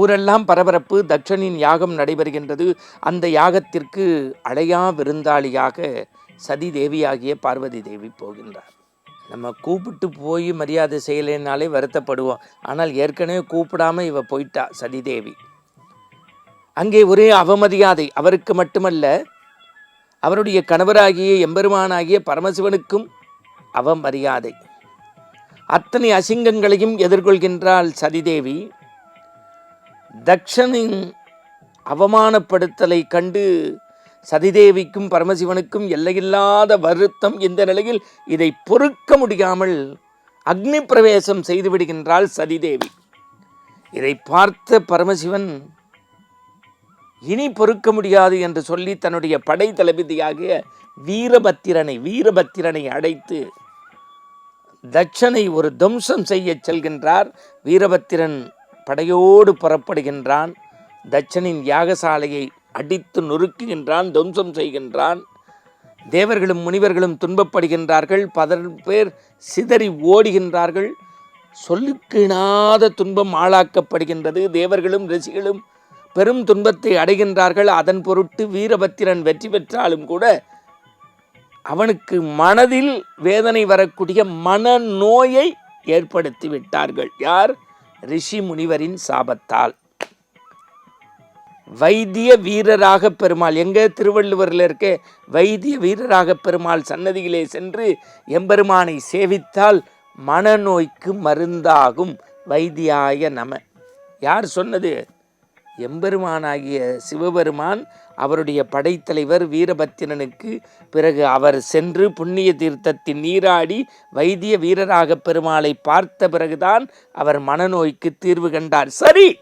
ஊரெல்லாம் பரபரப்பு தட்சனின் யாகம் நடைபெறுகின்றது. அந்த யாகத்திற்கு அழையா விருந்தாளியாக சதி தேவியாகிய பார்வதி தேவி போகின்றார். நம்ம கூப்பிட்டு போய் மரியாதை செய்யலைனாலே வருத்தப்படுவோம். ஆனால் ஏற்கனவே கூப்பிடாம இவ போயிட்டா சதிதேவி அங்கே ஒரே அவமரியாதை அவருக்கு மட்டுமல்ல அவருடைய கணவராகிய எம்பெருமானாகிய பரமசிவனுக்கும் அவமரியாதை. அத்தனை அசிங்கங்களையும் எதிர்கொள்கின்றாள் சதிதேவி தக்ஷனின் அவமானப்படுத்தலை கண்டு சதிதேவிக்கும் பரமசிவனுக்கும் எல்லையில்லாத வருத்தம் இந்த நிலையில் இதை பொறுக்க முடியாமல் அக்னி பிரவேசம் செய்து விடுகின்றாள் சதிதேவி. இதை பார்த்த பரமசிவன் இனி பொறுக்க முடியாது என்று சொல்லி தன்னுடைய படை தளபதியாகிய வீரபத்திரனை வீரபத்திரனை அழைத்து தட்சனை ஒரு துவம்சம் செய்ய செல்கின்றார் வீரபத்திரன். படையோடு புறப்படுகின்றான். தட்சனின் யாகசாலையை அடித்து நொறுக்குகின்றான் துவம்சம் செய்கின்றான். தேவர்களும் முனிவர்களும் துன்பப்படுகின்றார்கள். பதர் பேர் சிதறி ஓடுகின்றார்கள். சொல்லுக்கிணாத துன்பம் ஆளாக்கப்படுகின்றது. தேவர்களும் ரிஷிகளும் பெரும் துன்பத்தை அடைகின்றார்கள். அதன் பொருட்டு வீரபத்திரன் வெற்றி பெற்றாலும் கூட அவனுக்கு மனதில் வேதனை வரக்கூடிய மனநோயை ஏற்படுத்தி விட்டார்கள் யார்? ரிஷி முனிவரின் சாபத்தால். வைத்திய வீரராக பெருமாள் எங்கே திருவள்ளுவரில் இருக்க வைத்திய வீரராக பெருமாள் சன்னதியிலே சென்று எம்பெருமானை சேவித்தால் மனநோய்க்கு மருந்தாகும் வைத்தியாய நம. யார் சொன்னது? எம்பெருமானாகிய சிவபெருமான் அவருடைய படைத்தலைவர் வீரபத்திரனுக்கு பிறகு அவர் சென்று புண்ணிய தீர்த்தத்தின் நீராடி வைத்திய வீரராக பெருமாளை பார்த்த பிறகுதான் அவர் மனநோய்க்கு தீர்வு கண்டார். சரி!